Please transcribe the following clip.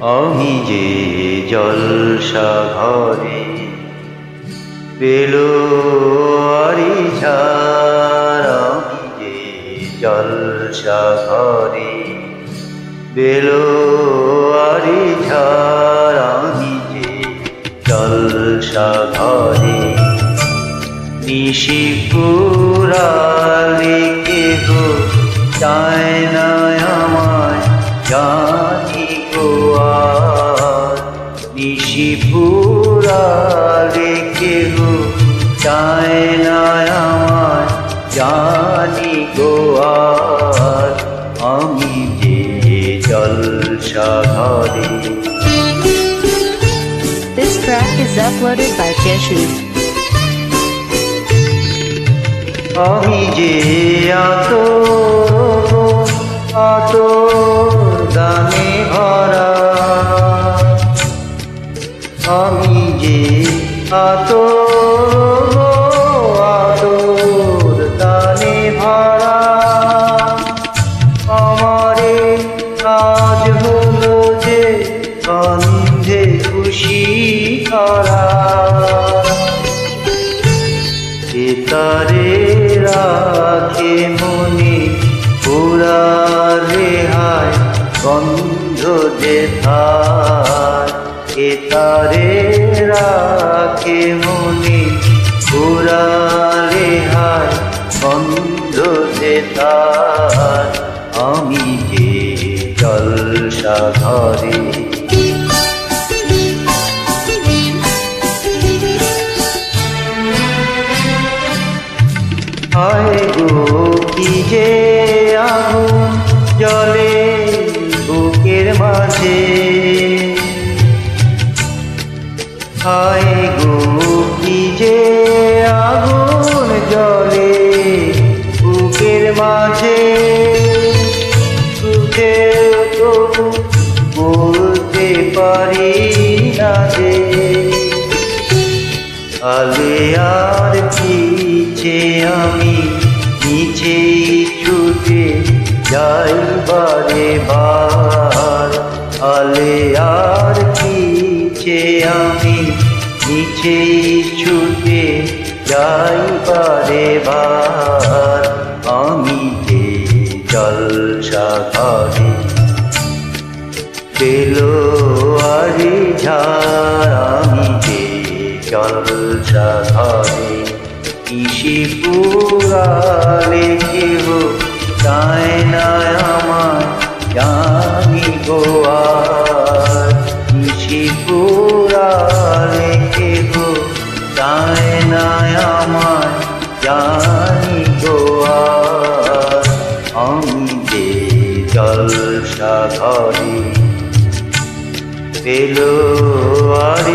আমি যে জলসা ঘরে পেল আরি আমি যে জলসা ঘরে বেলো আরি আমি যে জলসা ঘরে নিশি নিশিপুরালে কেহ চায় না আমায় নিশিপুরালে কেহ চায় না আমায় জানি গো আর আমি যে জলসা ঘরে This track is uploaded by Jeshu. আমি যে আত আমি যে আত আতর যে খুশি তারে রাখে মনে পুরা রেহাই গন্ধ যে থার এ তারে রাখে মনে ঘুরালে হায় গন্ধ যে তার। আমি যে জলসা ঘরে হায় গো, কি যে আগুন জলে বুকের মাঝে। সুখে তবু বলতে পারি না যে, আলে আর পিছে আমি নিচে ছুটে যাই বারে বার। আলে আর পিছে আমি নিচে ছুটে যাই পারে বার আমি যে জলসা ঘরে পেল আরে ঝাড়। আমি যে জলসা ঘরে ইসি পুরালে কেহ চায় না আমার জানি গোয়ার চায় না আমার জানি গোয়ার আমি জলসা ঘরে পেল আর